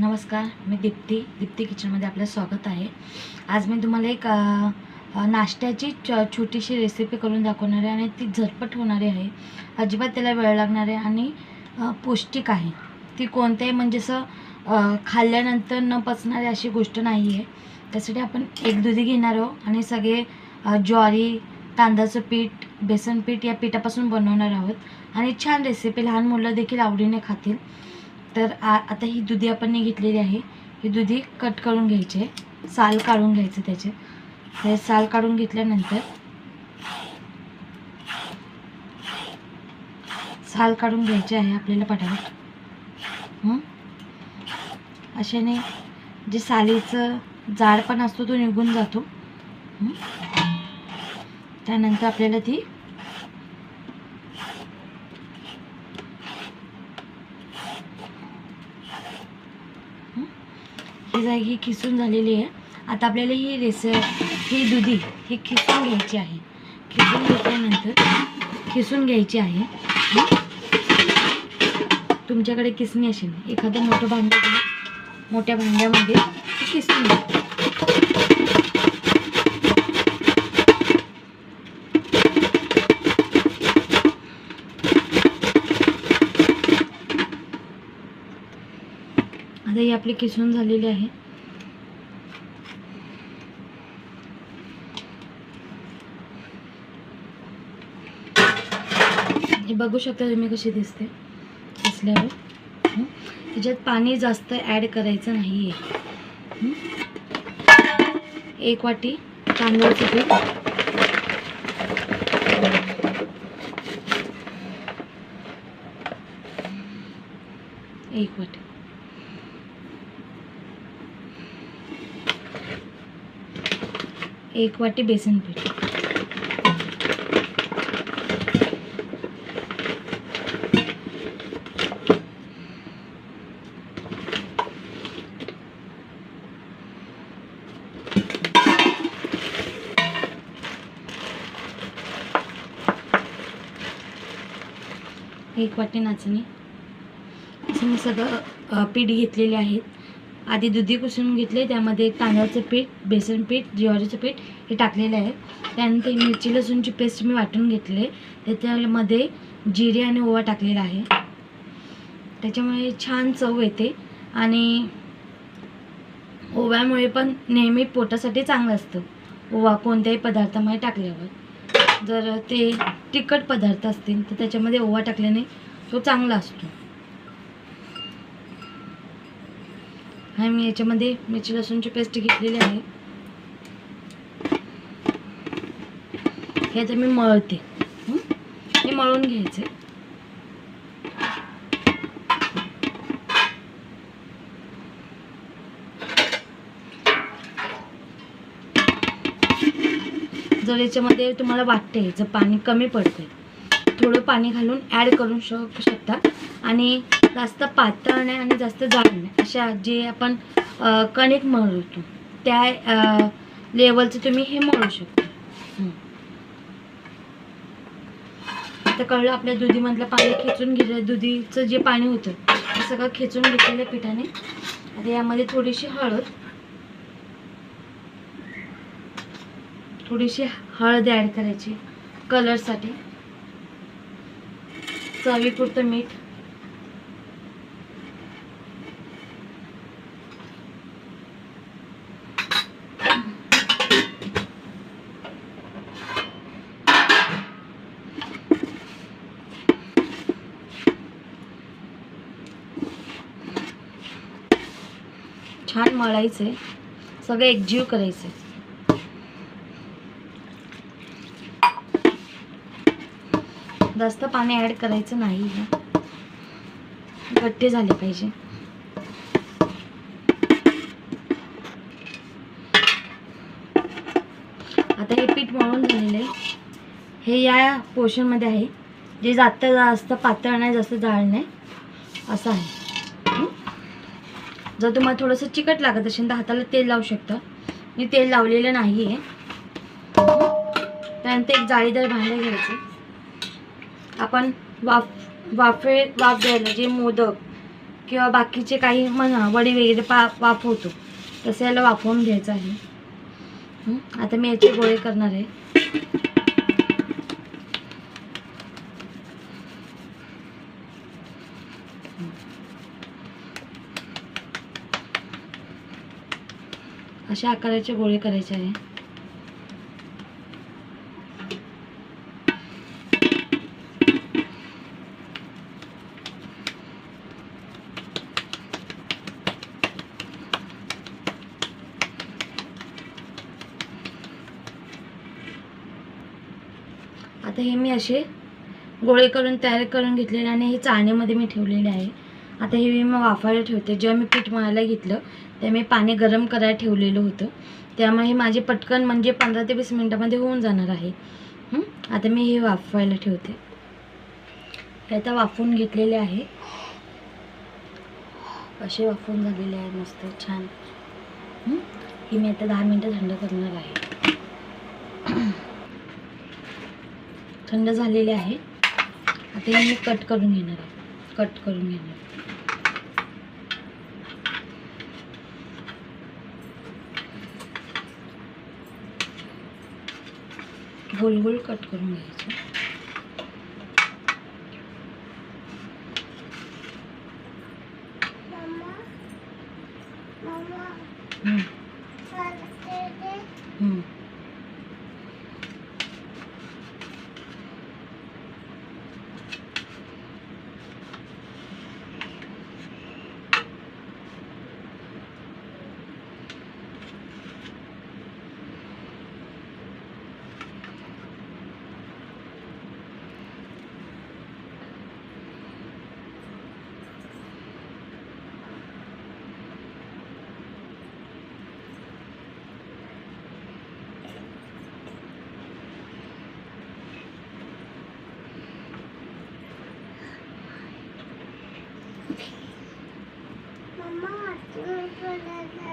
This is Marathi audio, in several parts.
नमस्कार मी दीप्ती दीप्ती किचनमध्ये आपलं स्वागत आहे. आज मी तुम्हाला एक नाश्त्याची छ छोटीशी रेसिपी करून दाखवणार आहे आणि ती झटपट होणारी आहे. अजिबात त्याला वेळ लागणार आहे आणि पौष्टिक आहे. ती कोणत्याही म्हणजे असं खाल्ल्यानंतर न पचणारी अशी गोष्ट नाही आहे त्यासाठी आपण एक दुधी घेणार आहोत आणि सगळे ज्वारी तांदळाचं पीठ बेसन पीठ या पिठापासून बनवणार आहोत. आणि छान रेसिपी लहान मुलं देखील आवडीने खातील. तर आ आता ही दुधी आपण घेतलेली आहे. ही दुधी कट करून घ्यायची आहे. साल काढून घ्यायचं त्याचे. हे साल काढून घेतल्यानंतर साल काढून घ्यायचे आहे आपल्याला पटापट. अशाने जे सालीचं जाड पण असतो तो निघून जातो. त्यानंतर आपल्याला ती ही जागी खिसून झालेली आहे. आता आपल्याला ही रेस ही दुधी ही खिसून घ्यायची आहे. खिसून घेतल्यानंतर खिसून घ्यायची आहे. तुमच्याकडे किसणी असेल. एखादं मोठं भांडं मोठ्या भांड्यामध्ये किसून घ्या. आता ही आपली किसून झालेली आहे. हे बघू शकता तुम्ही कशी दिसते असल्यावर त्याच्यात पाणी जास्त ॲड करायचं नाही आहे एक वाटी तांदूळचं पीठ. एक वाटी. एक वाटी बेसन पीठ. एक वाटी नाचणी. असं मी सगळं पीठ घेतलेले आहेत. आधी दुधी कुसून घेतले त्यामध्ये तांदळाचं पीठ बेसन पीठ ज्वारीचं पीठ हे टाकलेलं आहे त्यानंतर मिरची लसूणची पेस्ट मी वाटून घेतले. त्याच्यामध्ये जिरे आणि ओवा टाकलेला आहे. त्याच्यामुळे छान चव येते. आणि ओव्यामुळे पण नेहमी पोटासाठी चांगलं असतं. ओवा कोणत्याही पदार्थामध्ये टाकल्यावर. जर ते तिखट पदार्थ असतील तर त्याच्यामध्ये ओवा टाकल्याने तो चांगला असतो. हा मी याच्यामध्ये मिरची लसूणची पेस्ट घेतलेली आहे. हे आता मी मळते हे? मळून घ्यायचे. जर याच्यामध्ये तुम्हाला वाटते याचं पाणी कमी पडते थोडं पाणी घालून ॲड करू शक शकता. आणि जास्त पातळ नाही आणि जास्त जाड नाही. अशा जे आपण कणिक मळतो त्या लेवलचं तुम्ही हे मळू शकता हं. आता कळलं आपल्या दुधीमधलं पाणी खेचून घेतलं दुधीचं जे पाणी होतं ते सगळं खेचून घेतलेलं पिठाने. आता यामध्ये थोडीशी हळद थोडीशी हळद ॲड करायची कलरसाठी चवीपुरतं मीठ. छान मळायचं आहे सगळं एकजीव करायचं. आहे जास्त पाणी ॲड करायचं नाही गट्टे झाले पाहिजे. आता हे पीठ मळून झालेलं आहे. हे या पोर्शनमध्ये आहे. जे जास्त जास्त पातळ नाही जास्त जाड नाही असं आहे. जर तुम्हाला थोडंसं चिकट लागत असेल तर हाताला तेल लावू शकता. मी तेल लावलेलं नाही आहे त्यानंतर एक जाळीदार भांडं घ्यायचं. आपण वाफ वाफे वाफ द्यायला जे मोदक किंवा बाकीचे काही म्हणा वडी वगैरे पा वाफवतो तसं याला वाफवून घ्यायचं आहे. आता मी याचे गोळे करणार आहे. अशा आकाराचे गोळे करायचे आहे. आता हे मी असे गोळे करून तयार करून घेतलेले आणि हे चाळणीमध्ये मी ठेवलेले आहे. आता हे मी मग वाफायला ठेवते. जेव्हा मी पीठ मळायला घेतलं तेव्हा मी पाणी गरम करायला ठेवलेलं होतं. त्यामुळे हे माझे पटकन म्हणजे पंधरा ते वीस मिनटामध्ये होऊन जाणार आहे. आता मी हे वाफवायला ठेवते. हे आता वाफवून घेतलेले आहे. असे वाफवून झालेले आहे मस्त छान. हे? मी आता दहा मिनटं थंड करणार आहे. थंड झालेले आहे. आता हे मी कट करून घेणार आहे. कट करून घेणार गोल गोल कट करून घ्यायचं हं, हं. हं. तुम्ही बघू शकता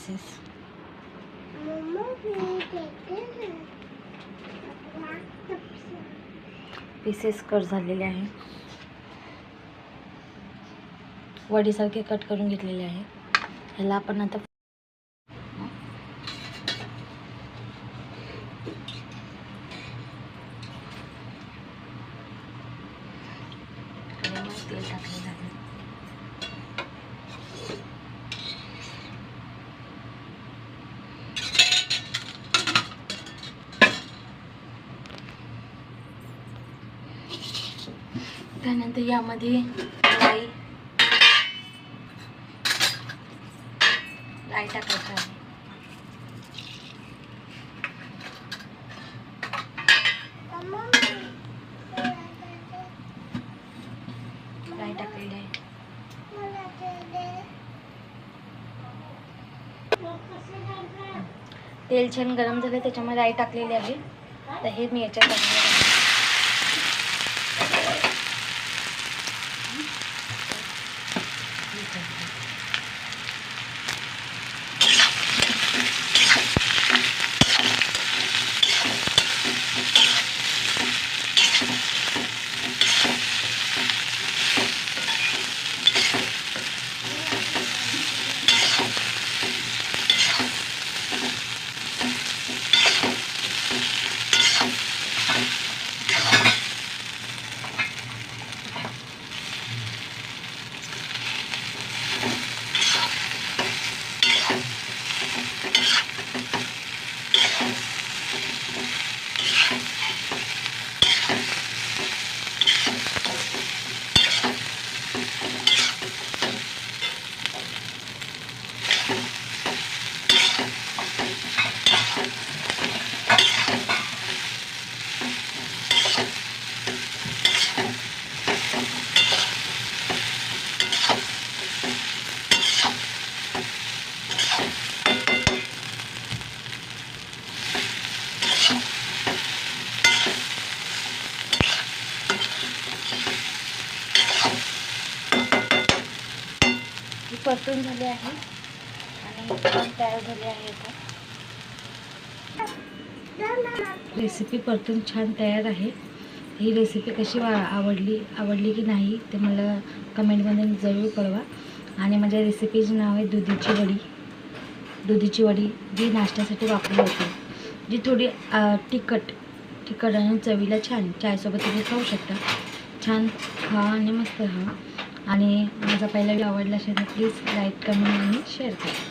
पीसेस पीसेस कट झालेले आहे. वडीसारखे कट करून घेतलेले आहे. ह्याला आपण आता तेल टाकलेलं त्यानंतर यामध्ये राई राई टाकायचं आहे. राई टाकलेली आहे. तेल छान गरम झालं त्याच्यामध्ये राई टाकलेली आहे. तर हे मी याच्यात टाकणार परतून झाली आहे. आणि छान तयार झाली आहे आता रेसिपी परतून छान तयार आहे. ही रेसिपी कशी वा आवडली आवडली की नाही ते मला कमेंटमध्ये जरूर कळवा. आणि माझ्या रेसिपीचं नाव आहे दुधीची वडी. दुधीची वडी जी नाश्त्यासाठी वापरली जाते. जी थोडी तिखट तिखट आणि चवीला छान. चायसोबत तुम्ही खाऊ शकता. छान खा आणि मस्त खा आणि माझा पहिला व्हिडिओ आवडला असेल तर प्लीज लाईक कमेंट आणि शेअर करा.